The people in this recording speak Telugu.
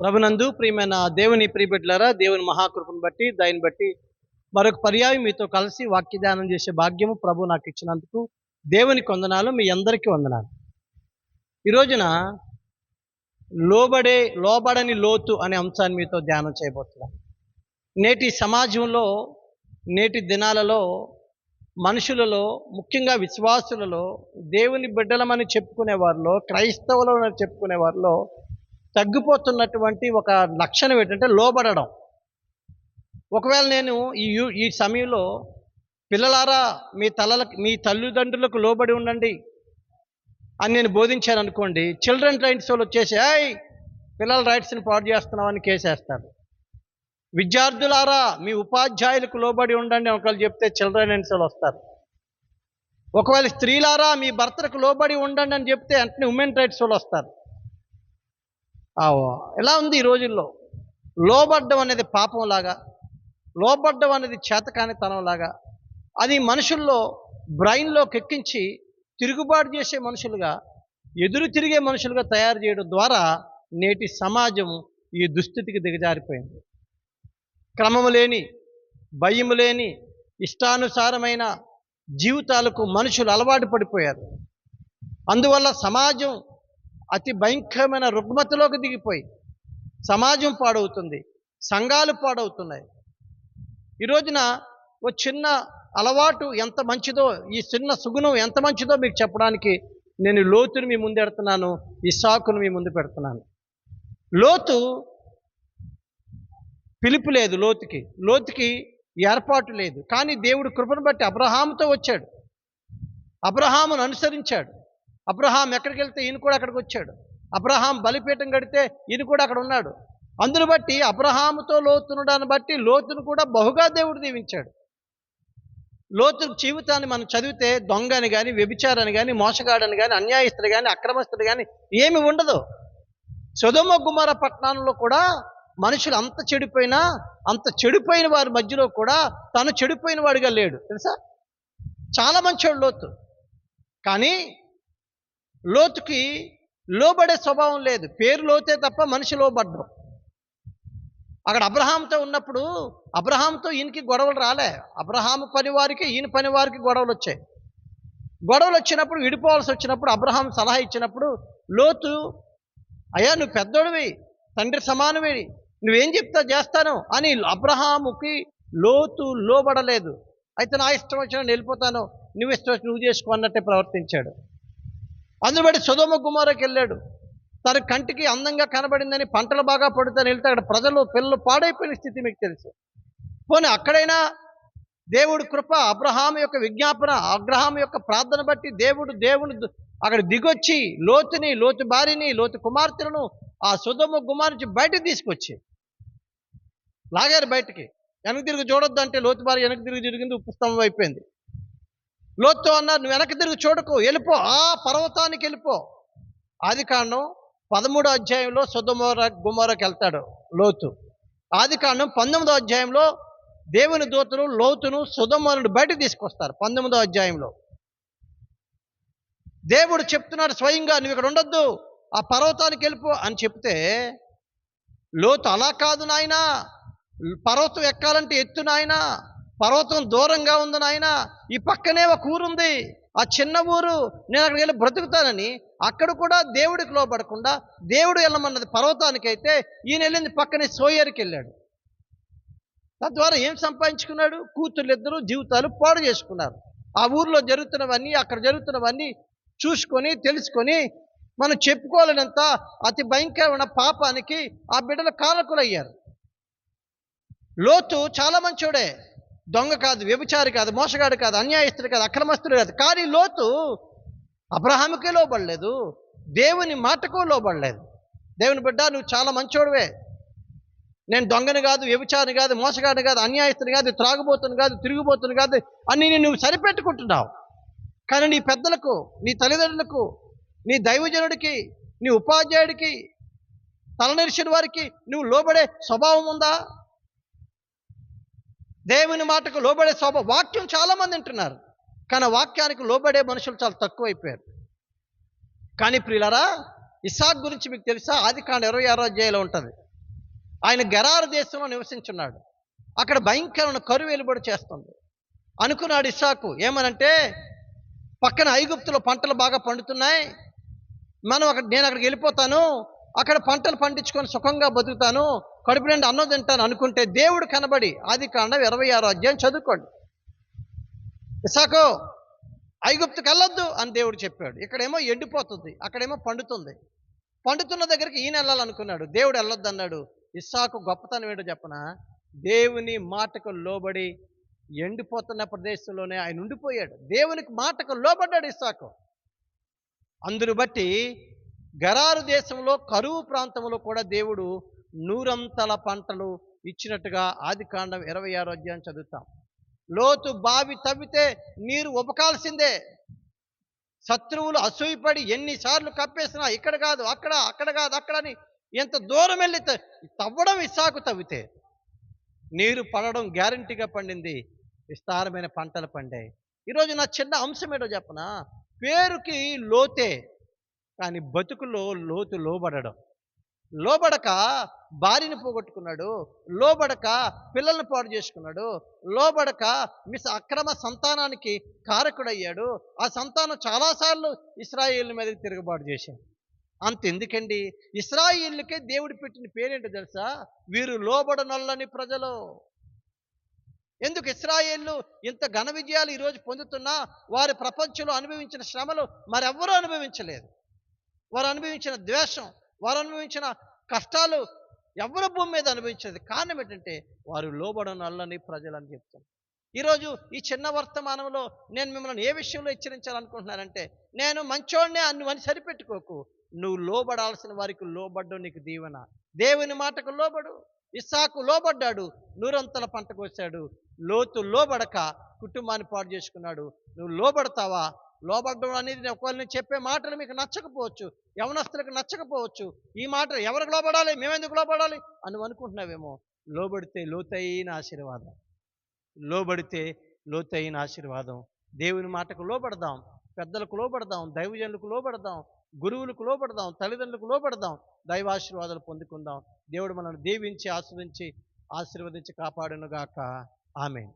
ప్రభునందు ప్రియమైన దేవుని ప్రియబిడ్లరా దేవుని మహాకృపను బట్టి దాన్ని బట్టి మరొక పర్యాయం మీతో కలిసి వాక్య ధ్యానం చేసే భాగ్యము ప్రభు నాకు ఇచ్చినందుకు దేవుని కొందనాలు మీ అందరికీ వందనాలు. ఈ రోజున లోబడే లోబడని లోతు అనే అంశాన్ని మీతో ధ్యానం చేయబోతున్నాను నేటి సమాజంలో నేటి దినాలలో మనుషులలో ముఖ్యంగా విశ్వాసులలో దేవుని బిడ్డలమని చెప్పుకునే వారిలో క్రైస్తవులు చెప్పుకునే వారిలో తగ్గిపోతున్నటువంటి ఒక లక్షణం ఏంటంటే లోబడడం. ఒకవేళ నేను ఈ ఈ సమయంలో పిల్లలారా మీ తలలకు మీ తల్లిదండ్రులకు లోబడి ఉండండి అని నేను బోధించాను అనుకోండి చిల్డ్రన్ రైట్స్ వాళ్ళు వచ్చేసి "ఏయ్ పిల్లల రైట్స్ని పాడు చేస్తున్నామని కేసేస్తారు. విద్యార్థులారా మీ ఉపాధ్యాయులకు లోబడి ఉండండి ఒకవేళ చెప్తే చిల్డ్రన్ రైట్స్ వాళ్ళు వస్తారు. ఒకవేళ స్త్రీలారా మీ భర్తలకు లోబడి ఉండండి అని చెప్తే వెంటనే ఉమెన్ రైట్స్ వాళ్ళు వస్తారు. ఎలా ఉంది ఈ రోజుల్లో? లోబడ్డం అనేది పాపం లాగా లోబడ్డం అనేది చేతకానితనంలాగా అది మనుషుల్లో బ్రెయిన్లోకి ఎక్కించి తిరుగుబాటు చేసే మనుషులుగా ఎదురు తిరిగే మనుషులుగా తయారు చేయడం ద్వారా నేటి సమాజం ఈ దుస్థితికి దిగజారిపోయింది. క్రమము లేని భయము లేని ఇష్టానుసారమైన జీవితాలకు మనుషులు అలవాటు పడిపోయారు. అందువల్ల సమాజం అతి భయంకరమైన రుగ్మతలోకి దిగిపోయి సమాజం పాడవుతుంది సంఘాలు పాడవుతున్నాయి. ఈ రోజున ఓ చిన్న అలవాటు ఎంత మంచిదో ఈ చిన్న సుగుణం ఎంత మంచిదో మీకు చెప్పడానికి నేను లోతుని మీ ముందు పెడుతున్నాను ఈ సాకును మీ ముందు పెడుతున్నాను. లోతు పిలుపు లేదు లోతుకి లోతుకి ఏర్పాటు లేదు. కానీ దేవుడు కృపను బట్టి అబ్రహాముతో వచ్చాడు. అబ్రహామును అనుసరించాడు. అబ్రహాం ఎక్కడికి వెళ్తే ఈయన కూడా అక్కడికి వచ్చాడు. అబ్రహాం బలిపీఠం కడితే ఈయన కూడా అక్కడ ఉన్నాడు. అందును బట్టి అబ్రహాముతో లోతునుడాన్ని బట్టి లోతును కూడా బహుగా దేవుడు దీవించాడు. లోతు జీవితాన్ని మనం చదివితే దొంగని కానీ వ్యభిచారని కానీ మోసగాడని కానీ అన్యాయస్తుడు కానీ అక్రమస్తుడు కానీ ఏమి ఉండదు. సుధమ కుమార పట్టణంలో కూడా మనుషులు అంత చెడిపోయినా అంత చెడిపోయిన వారి మధ్యలో కూడా తను చెడిపోయిన వాడిగా లేడు. తెలుసా? చాలా మంచోడు లోతు. కానీ లోతుకి లోబడే స్వభావం లేదు. పేరు లోతే తప్ప మనిషి లోబడ్డం. అక్కడ అబ్రహాంతో ఉన్నప్పుడు అబ్రహాంతో ఈయనకి గొడవలు రాలే. అబ్రహాము పని వారికి ఈయన పని వారికి గొడవలు వచ్చాయి. గొడవలు వచ్చినప్పుడు విడిపోవాల్సి వచ్చినప్పుడు అబ్రహాం సలహా ఇచ్చినప్పుడు లోతు అయ్యా నువ్వు పెద్దోడివి తండ్రి సమానవి నువ్వేం చెప్తా చేస్తాను అని అబ్రహాముకి లోతు లోబడలేదు. అయితే నా ఇష్టం వచ్చిన నేను వెళ్ళిపోతాను నువ్వు ఇష్టం వచ్చి నువ్వు చేసుకో అన్నట్టే ప్రవర్తించాడు. అందులో బట్టి సుధమ కుమారకి వెళ్ళాడు. తన కంటికి అందంగా కనబడిందని పంటలు బాగా పడుతాను వెళ్తే అక్కడ ప్రజలు పిల్లలు పాడైపోయిన స్థితి మీకు తెలుసు. పోనీ అక్కడైనా దేవుడు కృప అబ్రహాం యొక్క విజ్ఞాపన అబ్రహాం యొక్క ప్రార్థన బట్టి దేవుడు దేవుని అక్కడ దిగొచ్చి లోతుని లోతు భార్యని లోతు కుమార్తెలను ఆ సుధమ గుమార్ నుంచి బయటకు తీసుకొచ్చి లాగారు బయటికి. వెనక తిరిగి చూడొద్దు అంటే లోతు భార్య వెనక తిరిగి తిరిగింది ఉపస్తంభం అయిపోయింది. లోతు అన్నారు నువ్వు వెనక్కి తిరిగి చూడకు వెళ్ళిపో ఆ పర్వతానికి వెళ్ళిపో. ఆది కాండం పదమూడో అధ్యాయంలో సుధమోర గుమోరకి వెళ్తాడు లోతు. ఆది కాండం పంతొమ్మిదో అధ్యాయంలో దేవుని దూతలు లోతును సుధమోరుడు బయటకు తీసుకొస్తారు పంతొమ్మిదో అధ్యాయంలో. దేవుడు చెప్తున్నాడు స్వయంగా నువ్వు ఇక్కడ ఉండొద్దు ఆ పర్వతానికి వెళ్ళిపో అని చెప్తే లోతు అలా కాదు నాయనా పర్వతం ఎక్కాలంటే ఎత్తు నాయనా పర్వతం దూరంగా ఉంది నాయన. ఈ పక్కనే ఒక ఊరుంది. ఆ చిన్న ఊరు నేను అక్కడికి వెళ్ళి బ్రతుకుతానని అక్కడ కూడా దేవుడికి లోపడకుండా దేవుడు వెళ్ళమన్నది పర్వతానికైతే ఈయన వెళ్ళింది పక్కనే సోయర్కి వెళ్ళాడు. తద్వారా ఏం సంపాదించుకున్నాడు? కూతుర్లు ఇద్దరు జీవితాలు పాడు చేసుకున్నారు. ఆ ఊర్లో జరుగుతున్నవన్నీ అక్కడ జరుగుతున్నవన్నీ చూసుకొని తెలుసుకొని మనం చెప్పుకోలేనంత అతి భయంకరమైన పాపానికి ఆ బిడ్డలు కారకులయ్యారు లోతు చాలా మంచోడే. దొంగ కాదు వ్యభిచారి కాదు మోసగాడు కాదు అన్యాయస్తుడు కాదు అక్రమస్తుడు కాదు. కానీ లోతు అబ్రహాముకే లోబడలేదు దేవుని మాటకు లోబడలేదు. దేవుని బిడ్డ నువ్వు చాలా మంచోడువే. నేను దొంగని కాదు వ్యభిచారిని కాదు మోసగాడిని కాదు అన్యాయస్తుని కాదు త్రాగుబోతుని కాదు తిరిగిపోతుని కాదు అని నేను నువ్వు సరిపెట్టుకుంటున్నావు. కానీ నీ పెద్దలకు నీ తల్లిదండ్రులకు నీ దైవజనుడికి నీ ఉపాధ్యాయుడికి తలనరిచిన వారికి నువ్వు లోబడే స్వభావం ఉందా? దేవుని మాటకు లోబడే శోభ వాక్యం చాలామంది వింటున్నారు. కానీ వాక్యానికి లోబడే మనుషులు చాలా తక్కువైపోయారు. కానీ ప్రియులరా ఇసాక్ గురించి మీకు తెలుసా? ఆది కాండ ఇరవై ఆరో అధ్యాయంలో ఉంటుంది. ఆయన గరారు దేశంలో నివసించున్నాడు. అక్కడ భయంకరమైన కరువు వెలుబడి చేస్తుంది. అనుకున్నాడు ఇసాకు ఏమనంటే పక్కన ఐగుప్తులో పంటలు బాగా పండుతున్నాయి. మనం అక్కడ నేను అక్కడికి వెళ్ళిపోతాను. అక్కడ పంటలు పండించుకొని సుఖంగా బతుకుతాను. కడుపు నిండా అన్నం తింటాను అనుకుంటే దేవుడు కనబడి ఆది కాండం ఇరవై ఆరు అధ్యాయం చదువుకోండి. ఇసాకో ఐగుప్తు వెళ్ళొద్దు అని దేవుడు చెప్పాడు. ఇక్కడేమో ఎండిపోతుంది అక్కడేమో పండుతుంది. పండుతున్న దగ్గరికి ఈయన వెళ్ళాలనుకున్నాడు. దేవుడు వెళ్ళొద్దు అన్నాడు. ఇస్సాకు గొప్పతనం ఏంటో చెప్పన? దేవుని మాటకు లోబడి ఎండిపోతున్న ప్రదేశంలోనే ఆయన ఉండిపోయాడు. దేవునికి మాటకు లోబడ్డాడు ఇస్సాకు. అందును బట్టి గరారు దేశంలో కరువు ప్రాంతంలో కూడా దేవుడు నూరంతల పంటలు ఇచ్చినట్టుగా ఆది కాండం ఇరవై ఆరో అధ్యాయం చదువుతాం. లోతు బావి తవ్వితే నీరు ఉబకాల్సిందే. శత్రువులు అసూయపడి ఎన్నిసార్లు కప్పేసినా ఇక్కడ కాదు అక్కడ అక్కడ కాదు అక్కడ అని ఎంత దూరం వెళ్ళి తవ్వడం ఇసాకు తవ్వితే నీరు పడడం గ్యారంటీగా పండింది విస్తారమైన పంటలు పండాయి. ఈరోజు నా చిన్న అంశం ఏంటో చెప్పనా? పేరుకి లోతే కానీ బతుకులో లోతు లోబడడం. లోబడక భార్యని పోగొట్టుకున్నాడు లోబడక పిల్లల్ని పాడు చేసుకున్నాడు లోబడక మిస్ అక్రమ సంతానానికి కారకుడయ్యాడు. ఆ సంతానం చాలాసార్లు ఇస్రాయిల్ మీద తిరుగుబాటు చేశాడు అంత ఎందుకండి? ఇస్రాయిల్కే దేవుడు పెట్టిన పేరేంటో తెలుసా? వీరు లోబడనల్లని ప్రజలు. ఎందుకు ఇస్రాయేళ్ళు ఇంత ఘన విజయాలు ఈరోజు పొందుతున్నా? వారి ప్రపంచంలో అనుభవించిన శ్రమలు మరెవ్వరూ అనుభవించలేదు. వారు అనుభవించిన ద్వేషం వారు అనుభవించిన కష్టాలు ఎవరి భూమి మీద అనుభవించేది కారణం ఏంటంటే వారు లోబడని అల్లని ప్రజలని చెప్తారు. ఈరోజు ఈ చిన్న వర్తమానంలో నేను మిమ్మల్ని ఏ విషయంలో హెచ్చరించాలనుకుంటున్నానంటే నేను మంచోడినే అన్ను అని సరిపెట్టుకోకు. నువ్వు లోబడాల్సిన వారికి లోబడ్డం నీకు దీవెన. దేవుని మాటకు లోబడు ఇస్సాకు లోబడ్డాడు నూరంతల పంట కోసాడు. లోతు లోబడక కుటుంబాన్ని పాడు చేసుకున్నాడు. నువ్వు లోబడతావా? లోపడడం అనేది ఒకరిని ఒకవేళ నేను చెప్పే మాటలు మీకు నచ్చకపోవచ్చు యవనస్తులకు నచ్చకపోవచ్చు ఈ మాట ఎవరికి లోబడాలి? మేమెందుకు లోబడాలి? అని అనుకుంటున్నావేమో. లోబడితే లోతైన ఆశీర్వాదం. లోబడితే లోతైన ఆశీర్వాదం. దేవుని మాటకు లోబడదాం పెద్దలకు లోబడదాం దైవజనులకు లోబడదాం గురువులకు లోబడదాం తల్లిదండ్రులకు లోబడదాం దైవాశీర్వాదాలు పొందుకుందాం. దేవుడు మనల్ని దీవించి ఆస్వాదించి ఆశీర్వదించి కాపాడునుగాక. ఆమె